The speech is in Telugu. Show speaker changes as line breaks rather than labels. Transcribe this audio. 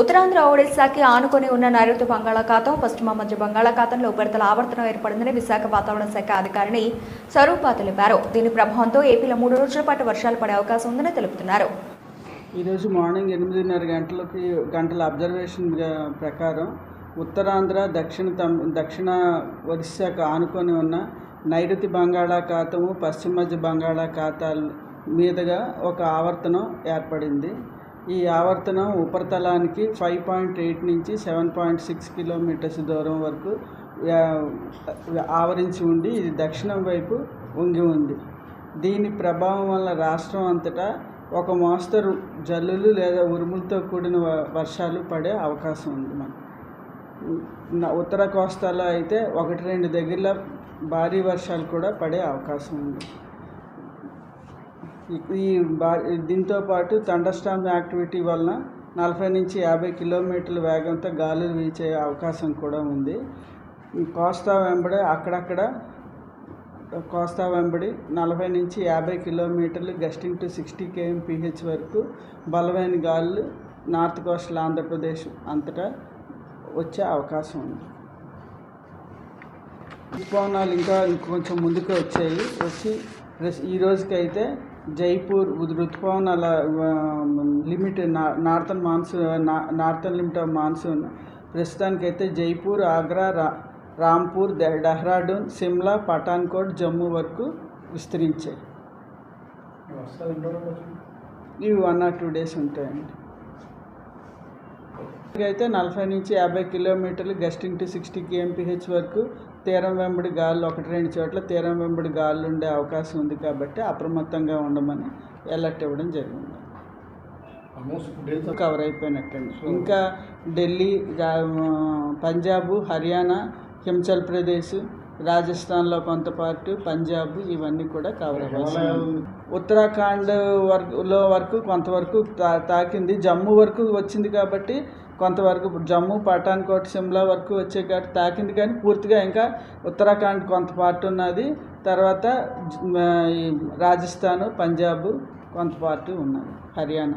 ఉత్తరాంధ్ర ఒడిశాకి ఆనుకొని ఉన్న నైరుతి బంగాళాఖాతం పశ్చిమ మధ్య బంగాళాఖాతంలో ఉపరితల ఆవర్తనం ఏర్పడిందని విశాఖ వాతావరణ శాఖ అధికారిని స్వరూప తెలిపారు. దీని ప్రభావంతో ఏపీలో మూడు రోజుల పాటు వర్షాలు పడే అవకాశం ఉందని తెలుపుతున్నారు.
ఈరోజు మార్నింగ్ ఎనిమిదిన్నర గంటలకి గంటల అబ్జర్వేషన్ ప్రకారం ఉత్తరాంధ్ర దక్షిణ తమ్ దక్షిణ ఒరిస్సాకు ఆనుకొని ఉన్న నైరుతి బంగాళాఖాతము పశ్చిమ మధ్య బంగాళాఖాతాల మీదుగా ఒక ఆవర్తనం ఏర్పడింది. ఈ ఆవర్తనం ఉపరితలానికి ఫైవ్ పాయింట్ ఎయిట్ నుంచి సెవెన్ పాయింట్ సిక్స్ కిలోమీటర్స్ దూరం వరకు ఆవరించి ఉండి ఇది దక్షిణం వైపు ఉంగి ఉంది. దీని ప్రభావం వల్ల రాష్ట్రం అంతటా ఒక మోస్తరు జల్లులు లేదా ఉరుములతో కూడిన వ- వర్షాలు పడే అవకాశం ఉంది మనకు. ఉత్తర కోస్తాలో అయితే ఒకటి రెండు దగ్గరలో భారీ వర్షాలు కూడా పడే అవకాశం ఉంది. ఈ- దీంతో పాటు థండర్స్టామ్ యాక్టివిటీ వలన నలభై నుంచి యాభై కిలోమీటర్ల వేగంతో గాలులు వీచే అవకాశం కూడా ఉంది. కోస్తా వెంబడి అక్కడక్కడ కోస్తా వెంబడి నలభై నుంచి యాభై కిలోమీటర్లు గస్టింగ్ టు సిక్స్టీ కేఎంపీహెచ్ వరకు బలమైన గాలులు నార్త్ కోస్టల్ ఆంధ్రప్రదేశ్ అంతటా వచ్చే అవకాశం ఉంది. ఋతుపవనాలు ఇంకా ఇంకొంచెం ముందుకు వచ్చాయి. వచ్చి ఈ రోజుకైతే జైపూర్ ఋతుపవనాల limit northern monsoon northern limit of monsoon ప్రస్తుతానికైతే జైపూర్ ఆగ్రా రా రాంపూర్ డెహ్రాడూన్ సిమ్లా పఠాన్కోట్ జమ్మూ వరకు విస్తరించాయి. ఇవి వన్ ఆర్ టూ డేస్ ఉంటాయండి. అయితే నలభై నుంచి యాభై కిలోమీటర్లు గస్టింగ్ టు సిక్స్టీ కేఎంపీహెచ్ వరకు తీరం వెంబడి గాలులు ఒకటి రెండు చోట్ల తీరం వెంబడి గాలులు ఉండే అవకాశం ఉంది కాబట్టి అప్రమత్తంగా ఉండమని అలర్ట్ ఇవ్వడం జరిగింది. కవర్ అయిపోయినట్టండి. ఇంకా ఢిల్లీ పంజాబ్ హర్యానా హిమాచల్ ప్రదేశ్ రాజస్థాన్లో కొంత పార్ట్ పంజాబ్ ఇవన్నీ కూడా కవర్ అవ్వాలి. ఉత్తరాఖండ్ వరకులో వరకు కొంతవరకు తా- తాకింది. జమ్మూ వరకు వచ్చింది కాబట్టి కొంతవరకు జమ్మూ పఠాన్కోట్ సిమ్లా వరకు వచ్చే కాబట్టి తాకింది కానీ పూర్తిగా ఇంకా ఉత్తరాఖండ్ కొంత పార్ట్ ఉన్నది. తర్వాత రాజస్థాన్ పంజాబ్ కొంత పార్ట్ ఉన్నది. హర్యానా.